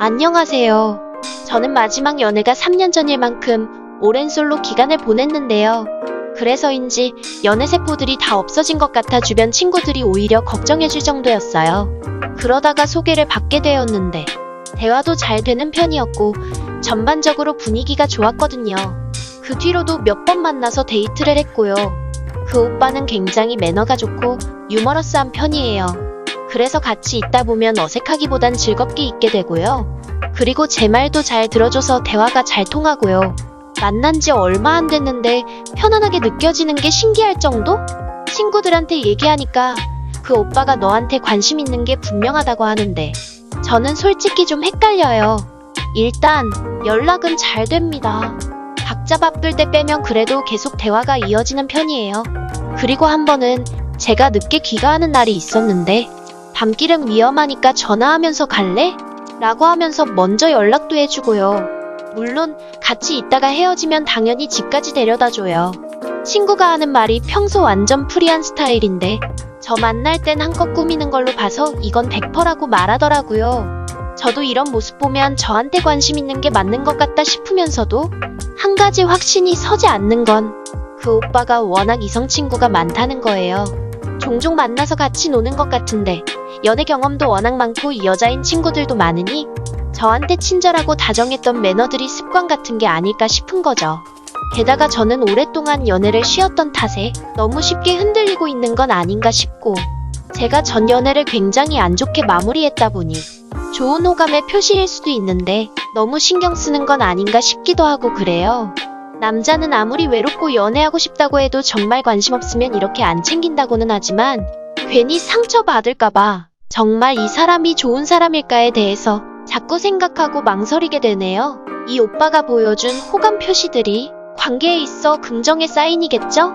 안녕하세요. 저는 마지막 연애가 3년 전일 만큼 오랜 솔로 기간을 보냈는데요. 그래서인지 연애 세포들이 다 없어진 것 같아 주변 친구들이 오히려 걱정해줄 정도였어요. 그러다가 소개를 받게 되었는데 대화도 잘 되는 편이었고 전반적으로 분위기가 좋았거든요. 그 뒤로도 몇 번 만나서 데이트를 했고요. 그 오빠는 굉장히 매너가 좋고 유머러스한 편이에요. 그래서 같이 있다 보면 어색하기보단 즐겁게 있게 되고요. 그리고 제 말도 잘 들어줘서 대화가 잘 통하고요. 만난 지 얼마 안 됐는데 편안하게 느껴지는 게 신기할 정도? 친구들한테 얘기하니까 그 오빠가 너한테 관심 있는 게 분명하다고 하는데 저는 솔직히 좀 헷갈려요. 일단 연락은 잘 됩니다. 각자 바쁠 때 빼면 그래도 계속 대화가 이어지는 편이에요. 그리고 한 번은 제가 늦게 귀가하는 날이 있었는데 밤길은 위험하니까 전화하면서 갈래? 라고 하면서 먼저 연락도 해주고요. 물론 같이 있다가 헤어지면 당연히 집까지 데려다 줘요. 친구가 하는 말이 평소 완전 프리한 스타일인데 저 만날 땐 한껏 꾸미는 걸로 봐서 이건 100%라고 말하더라고요. 저도 이런 모습 보면 저한테 관심 있는 게 맞는 것 같다 싶으면서도 한 가지 확신이 서지 않는 건 그 오빠가 워낙 이성 친구가 많다는 거예요. 종종 만나서 같이 노는 것 같은데 연애 경험도 워낙 많고 여자인 친구들도 많으니 저한테 친절하고 다정했던 매너들이 습관 같은 게 아닐까 싶은 거죠. 게다가 저는 오랫동안 연애를 쉬었던 탓에 너무 쉽게 흔들리고 있는 건 아닌가 싶고 제가 전 연애를 굉장히 안 좋게 마무리했다 보니 좋은 호감의 표시일 수도 있는데 너무 신경 쓰는 건 아닌가 싶기도 하고 그래요. 남자는 아무리 외롭고 연애하고 싶다고 해도 정말 관심 없으면 이렇게 안 챙긴다고는 하지만 괜히 상처받을까봐 정말 이 사람이 좋은 사람일까에 대해서 자꾸 생각하고 망설이게 되네요. 이 오빠가 보여준 호감 표시들이 관계에 있어 긍정의 사인이겠죠?